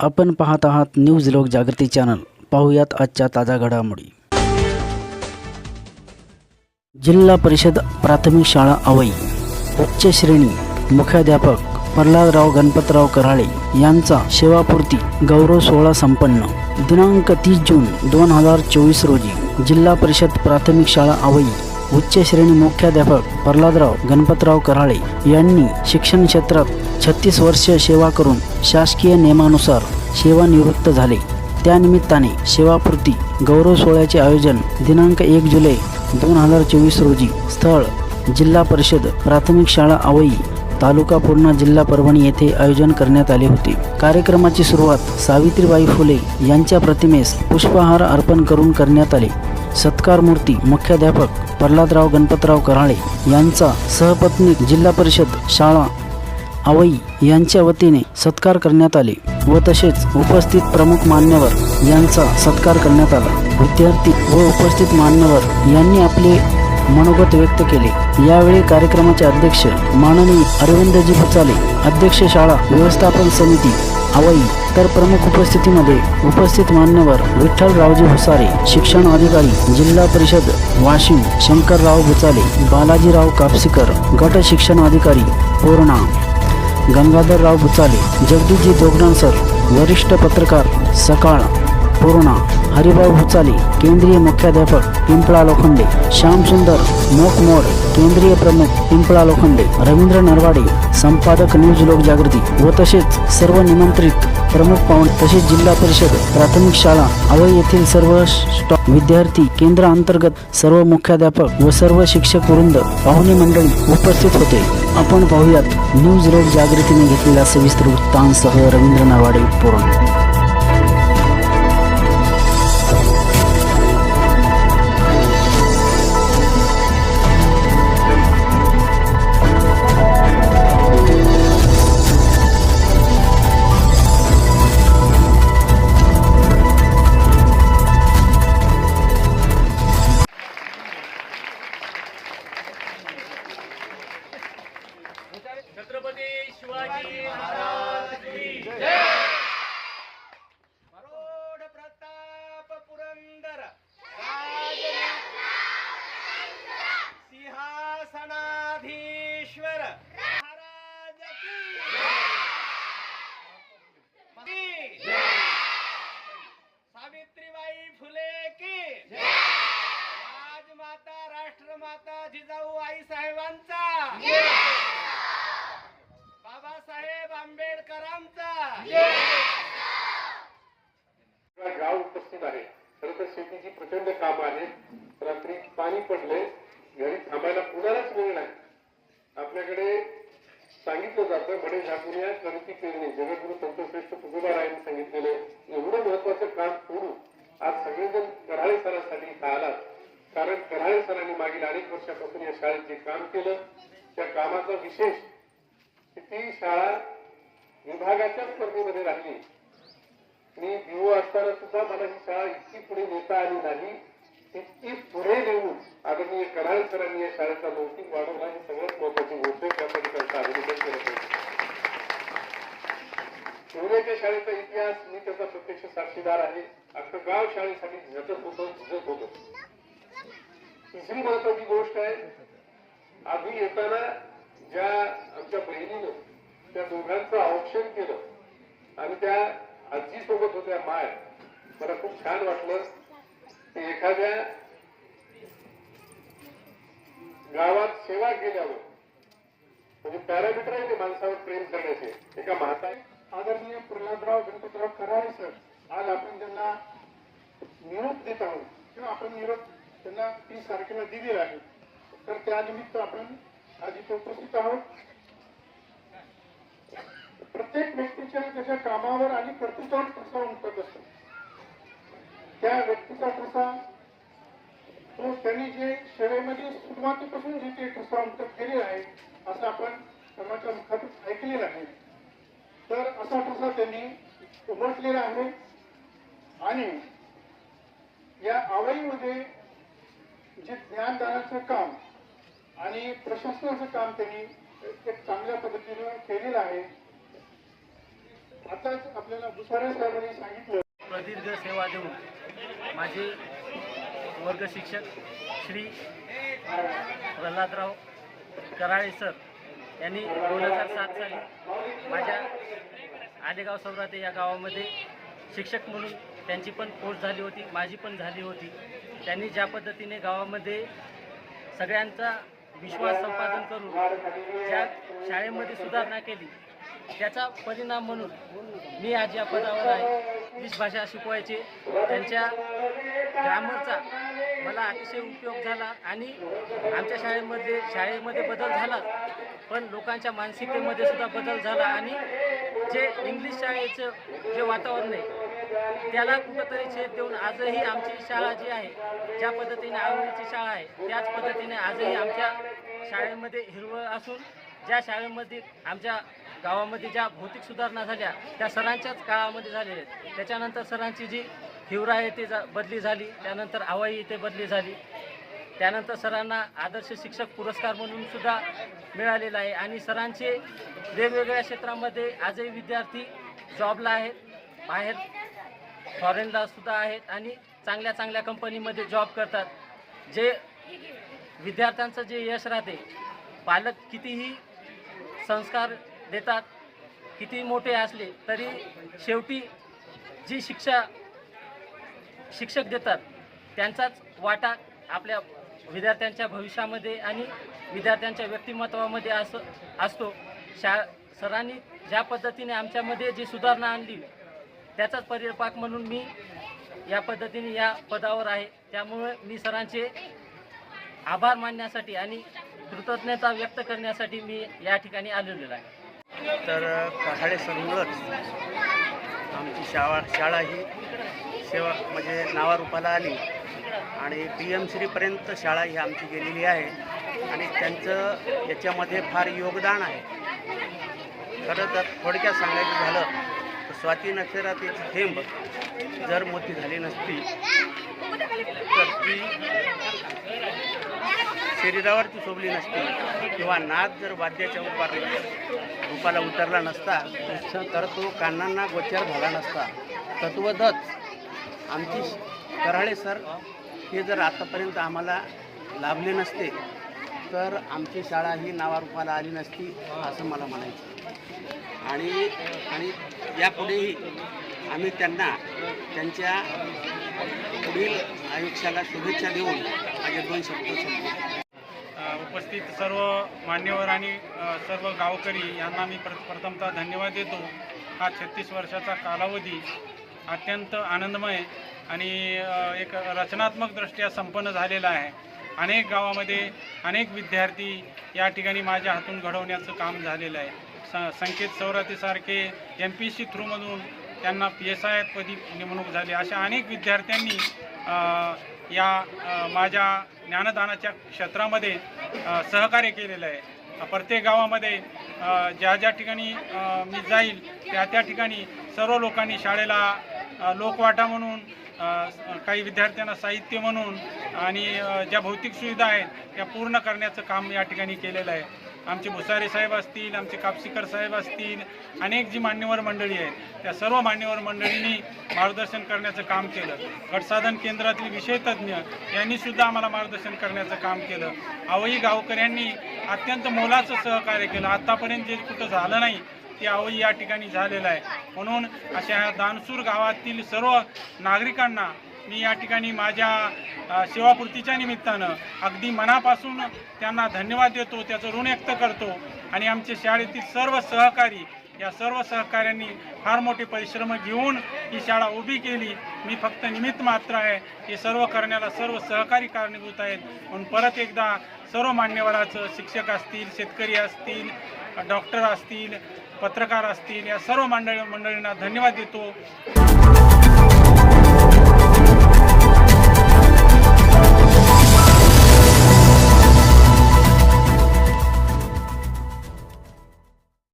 आपण पाहत आहात न्यूज लोक जागृती चॅनल. पाहूयात आजच्या ताज्या घडामोडी. जिल्हा परिषद प्राथमिक शाळा अवई. उच्च श्रेणी मुख्याध्यापक प्रल्हादराव गणपतराव कराळे यांचा सेवापूर्ती गौरव सोहळा संपन्न. दिनांक तीस जून दोन हजार चोवीस रोजी जिल्हा परिषद प्राथमिक शाळा अवई. उच्च श्रेणी मुख्याध्यापक प्रल्हादराव गणपतराव कराळे यांनी शिक्षण क्षेत्रात छत्तीस वर्ष सेवा करून शासकीय नियमानुसार सेवानिवृत्त झाले. त्यानिमित्ताने सेवापूर्ती गौरव सोहळ्याचे आयोजन दिनांक एक जुलै दोन हजार चोवीस रोजी स्थळ जिल्हा परिषद प्राथमिक शाळा आवई तालुका पूर्णा जिल्हा परभणी येथे आयोजन करण्यात आले होते. कार्यक्रमाची सुरुवात सावित्रीबाई फुले यांच्या प्रतिमेस पुष्पहार अर्पण करून करण्यात आले. सत्कार मूर्ती मुख्याध्यापक प्रल्हादराव गणपतराव कराळे यांचा सहपत्नी जिल्हा परिषद शाळा आवई यांच्या वतीने सत्कार करण्यात आले व तसेच उपस्थित प्रमुख मान्यवर यांचा सत्कार करण्यात आला. विद्यार्थी व उपस्थित मान्यवर यांनी आपले मनोगत व्यक्त केले. यावेळी कार्यक्रमाचे अध्यक्ष माननीय अरविंदजी भुचाले अध्यक्ष शाळा व्यवस्थापन समिती आवई तर प्रमुख उपस्थितीमध्ये उपस्थित मान्यवर विठ्ठलरावजी भुसारे शिक्षण अधिकारी जिल्हा परिषद वाशिम शंकरराव भुचाले बालाजीराव कापसीकर गट शिक्षण अधिकारी पूर्णा गंगाधरराव भुचाले जगदीजी दोगडांसर वरिष्ठ पत्रकार सकाळ पूर्णा हरिभाऊ भुचाले केंद्रीय मुख्याध्यापक पिंपळा लोखंडे श्यामसुंदर मोकमोड केंद्रीय प्रमुख पिंपळा लोखंडे रवींद्र नरवाडे संपादक न्यूज लोक जागृती व तसेच सर्व निमंत्रित प्रमुख पाहुण तसेच जिल्हा परिषद प्राथमिक शाळा अवय येथील सर्व स्टॉक विद्यार्थी केंद्र अंतर्गत सर्व मुख्याध्यापक व सर्व शिक्षक वृंद पाहुणे मंडळी उपस्थित होते. आपण पाहूयात न्यूज लोक जागृतीने घेतलेला सविस्तर वृत्तांसह रवींद्र नरवाडे पूर्ण शिवाजी महाराज उपस्थित आहे. खरं तर शेतीची प्रचंड काम आहेत. रात्री पाणी पडले घरी थांबायला कुणालाच वेळ नाही. आपल्याकडे सांगितलं जातं म्हणे झाकुनिया करती पेरणी जगद्गुरु संतश्रेष्ठ तुकोबारायांनी सांगितलेले एवढं महत्वाचं काम करून आज सगळेजण कढाळे सरांसाठी इथं आलात. कारण कढाळे सरांनी मागील अनेक वर्षापासून या शाळेत जे काम केलं त्या कामाचा विशेष ती शाळा विभागाच्या स्पर्धेमध्ये राहिली. मी जीव असताना सुद्धा मला ही शाळा इतकी पुढे नेता आली नाही. इतकी पुढे नेऊन आदरणीय कराळे सरांनी या शाळेचा लौकिक वाढवला. ही सगळ्यात महत्वाची गोष्ट त्यासाठी त्यांचं अभिनंदन केलं पाहिजे शिवण्याच्या शाळेचा इतिहास मी त्याचा प्रत्यक्ष साक्षीदार आहे. अख्खं गाव शाळेसाठी झटत होतं झटत होतं. तिसरी महत्वाची गोष्ट आहे आम्ही येताना ज्या आमच्या बहिणीनं त्या दोघांचं औक्षण केलं आणि त्या आजी सोबत होत्या माय मला खूप छान वाटलं. की एखाद्या गावात सेवा केल्यावर म्हणजे पॅरामीटर आहे ते माणसावर प्रेम करण्याचे एका म्हातारी आदरणीय प्रल्हादराव गणपतराव कराळे सर आज आपण त्यांना निरोप देत आहोत. किंवा आपण निरोप त्यांना तीस तारखेला दिलेला आहे. तर त्यानिमित्त आपण आज इथे उपस्थित आहोत. प्रत्येक व्यक्तीच्या त्याच्या कामावर आणि प्रतिसाद ठसा उमटत असतो? त्या व्यक्तीचा ठसा तो त्यांनी जे सेवेमध्ये सुरुवातीपासून जे ते ठसा उमटत गेलेला आहे असं आपण समाजाच्या मुखातून ऐकलेलं आहे. तर असा ठसा त्यांनी उमटलेला आहे आणि या आवळीमध्ये जे ज्ञानदानाचं काम आणि प्रशासनाचं काम त्यांनी एक चांगल्या पद्धतीनं केलेलं आहे आताच आपल्याला भुसारे साहेबांनी सांगितलं. प्रदीर्घ सेवा देऊन माझे वर्ग शिक्षक श्री प्रल्हादराव कराळे सर यांनी दोन हजार सात साली माझ्या आलेगाव सौराते या गावामध्ये शिक्षक म्हणून त्यांची पण पोस्ट झाली होती माझी पण झाली होती. त्यांनी ज्या पद्धतीने गावामध्ये सगळ्यांचा विश्वास संपादन करून ज्या शाळेमध्ये सुधारणा केली त्याचा परिणाम म्हणून मी आज या पदावर आहे. इंग्लिश भाषा शिकवायचे. त्यांच्या ग्रामरचा मला अतिशय उपयोग झाला आणि आमच्या शाळेमध्ये शाळेमध्ये बदल झाला. पण लोकांच्या मानसिकतेमध्ये सुद्धा बदल झाला आणि जे इंग्लिश शाळेचं जे वातावरण आहे त्याला कुठंतरी छेद देऊन आजही आमची शाळा जी आहे ज्या पद्धतीने आवडीची शाळा आहे त्याच पद्धतीने आजही आमच्या शाळेमध्ये हिरवळ असून ज्या शाळेमध्ये आमच्या गावामध्ये ज्या भौतिक सुधारणा झाल्या त्या सरांच्याच काळामध्ये झालेल्या आहेत. त्याच्यानंतर सरांची जी हिवरा आहे जा बदली झाली. त्यानंतर आवाई इथे बदली झाली. त्यानंतर सरांना आदर्श शिक्षक पुरस्कार म्हणून सुद्धा मिळालेला आहे. आणि सरांचे वेगवेगळ्या क्षेत्रामध्ये आजही विद्यार्थी जॉबला आहेत बाहेर फॉरेनला सुद्धा आहेत आणि चांगल्या चांगल्या कंपनीमध्ये जॉब करतात. जे विद्यार्थ्यांचं जे यश राहते पालक कितीही संस्कार देतात. किती मोठे असले तरी शेवटी जी शिक्षा शिक्षक देतात त्यांचाच वाटा आपल्या विद्यार्थ्यांच्या भविष्यामध्ये आणि विद्यार्थ्यांच्या व्यक्तिमत्वामध्ये असं असतो. शा सरांनी ज्या पद्धतीने आमच्यामध्ये जी सुधारणा आणली त्याचाच परिपाक म्हणून मी या पद्धतीने या पदावर आहे. त्यामुळे मी सरांचे आभार मानण्यासाठी आणि कृतज्ञता व्यक्त करण्यासाठी मी या ठिकाणी आलेलो आहे. तर कहाळे समोरच आमची शाळा शाळा ही सेवा म्हणजे नावारूपाला आली. आणि पी एम श्रीपर्यंत शाळा ही आमची गेलेली आहे. आणि त्यांचं याच्यामध्ये फार योगदान आहे. खरं तर थोडक्यात सांगायचं झालं तर स्वाती नक्षरातीची थेंब जर मोठी झाली नसती तर ती शरीरावरती शोभली नसती. किंवा नाद जर वाद्याच्या उपार रूपाला उतरला नसता तर तो कानांना गोचर झाला नसता. तत्वदच आमची कराळे सर हे जर आतापर्यंत आम्हाला लाभले नसते तर आमची शाळा ही नावारूपाला आली नसती असं मला म्हणायचं. आणि आणि यापुढेही आम्ही त्यांना त्यांच्या पुढील आयुष्याला शुभेच्छा देऊन माझे दोन शब्द उपस्थित सर्व मान्यवर आणि सर्व गावकरी यांना मी प्र प्रथमतः धन्यवाद देतो. हा छत्तीस वर्षाचा कालावधी अत्यंत आनंदमय आणि एक एक रचनात्मकदृष्ट्या संपन्न झालेला आहे. अनेक गावामध्ये अनेक विद्यार्थी या ठिकाणी माझ्या हातून घडवण्याचं काम झालेलं आहे. स संकेत सौरातीसारखे एम पी सी थ्रूमधून त्यांना पी एस आय पदी नेमणूक झाली. अशा अनेक विद्यार्थ्यांनी या माझ्या ज्ञानदानाच्या क्षेत्रामध्ये सहकार्य केलेलं आहे. प्रत्येक गावामध्ये ज्या ज्या ठिकाणी मी जाईल त्या त्या ठिकाणी सर्व लोकांनी शाळेला लोकवाटा म्हणून काही विद्यार्थ्यांना साहित्य म्हणून आणि ज्या भौतिक सुविधा आहेत त्या पूर्ण करण्याचं काम या ठिकाणी केलेलं आहे. आमचे भुसारे साहेब असतील आमचे कापसीकर साहेब असतील अनेक जी मान्यवर मंडळी आहेत त्या सर्व मान्यवर मंडळींनी मार्गदर्शन करण्याचं काम केलं. गटसाधन केंद्रातील विषय तज्ज्ञ यांनी सुद्धा आम्हाला मार्गदर्शन करण्याचं काम केलं. आवई गावकऱ्यांनी अत्यंत मोलाचं सहकार्य केलं. आत्तापर्यंत जे कुठं झालं नाही ते आवई या ठिकाणी झालेलं आहे. म्हणून अशा ह्या दानसूर गावातील सर्व नागरिकांना मी या ठिकाणी माझ्या सेवापूर्तीच्या निमित्तानं अगदी मनापासून त्यांना धन्यवाद देतो त्याचं ऋण व्यक्त करतो आणि आमचे शाळेतील सर्व सहकारी या सर्व सहकाऱ्यांनी फार मोठे परिश्रम घेऊन ही शाळा उभी केली. मी फक्त निमित्त मात्र आहे हे सर्व करण्याला सर्व सहकारी कारणीभूत आहेत. म्हणून परत एकदा सर्व मान्यवराचं शिक्षक असतील शेतकरी असतील डॉक्टर असतील पत्रकार असतील या सर्व मंडळी मंडळींना धन्यवाद देतो.